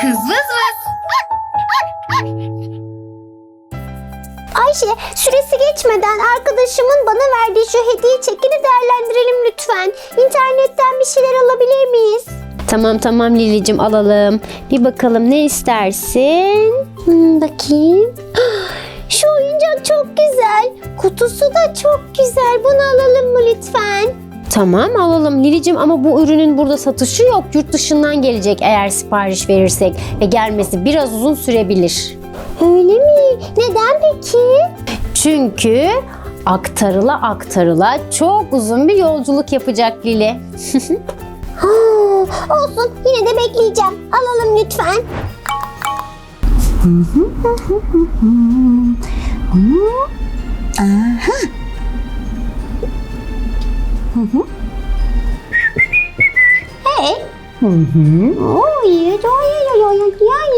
Kız vız vız. Ayşe süresi geçmeden arkadaşımın bana verdiği şu hediye çekini değerlendirelim lütfen. İnternetten bir şeyler alabilir miyiz? Tamam tamam Lilicim alalım. Bir bakalım ne istersin? Hmm, bakayım. Şu oyuncak çok güzel. Kutusu da çok güzel. Bunu alalım mı lütfen? Tamam alalım Lilicim ama bu ürünün burada satışı yok. Yurt dışından gelecek eğer sipariş verirsek ve gelmesi biraz uzun sürebilir. Öyle mi? Neden peki? Çünkü aktarıla aktarıla çok uzun bir yolculuk yapacak Lili. Ha, olsun yine de bekleyeceğim. Alalım lütfen. Hey. Oj, oj, oj, oj, oj, oj.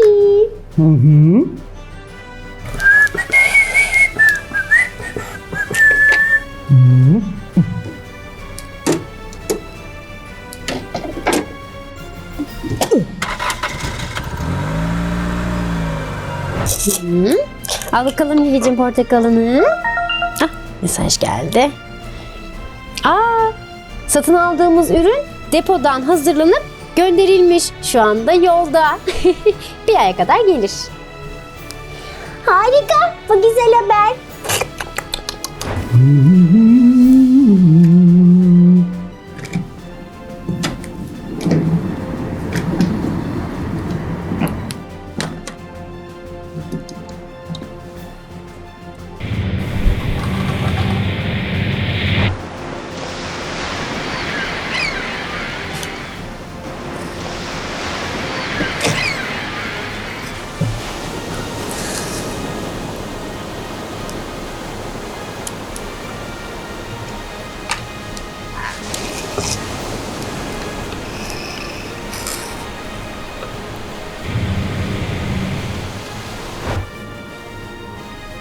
Al bakalım Lilicim portakalını. Ah mesaj geldi. Aa satın aldığımız ürün depodan hazırlanıp gönderilmiş. Şu anda yolda. bir aya kadar gelir. Harika. Bu güzel haber.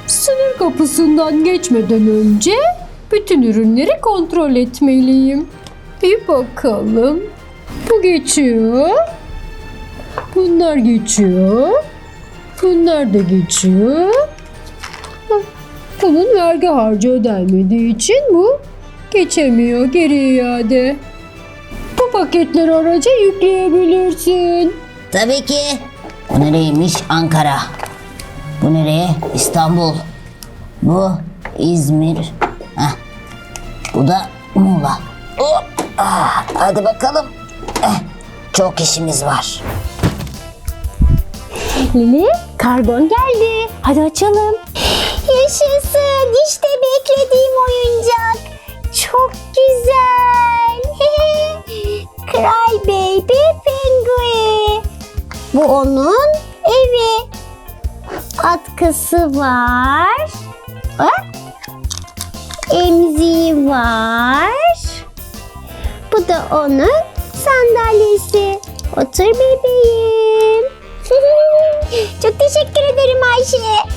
Sınır kapısından geçmeden önce bütün ürünleri kontrol etmeliyim. Bir bakalım. Bu geçiyor. Bunlar geçiyor. Bunlar da geçiyor. Bunun vergi harcı ödenmediği için bu geçemiyor. Geri iade. Bu paketleri araca yükleyebilirsin. Tabii ki. Bu nereymiş? Ankara. Bu nereye? İstanbul. Bu İzmir. Heh. Bu da Muğla. Hop. Ah, hadi bakalım. Eh, çok işimiz var. Lili kargon geldi. Hadi açalım. Yaşasın. İşte beklediğim oyuncak. Bu onun evi. Atkısı var. Bak. Emziği var. Bu da onun sandalyesi. Otur bebeğim. Çok teşekkür ederim Ayşe.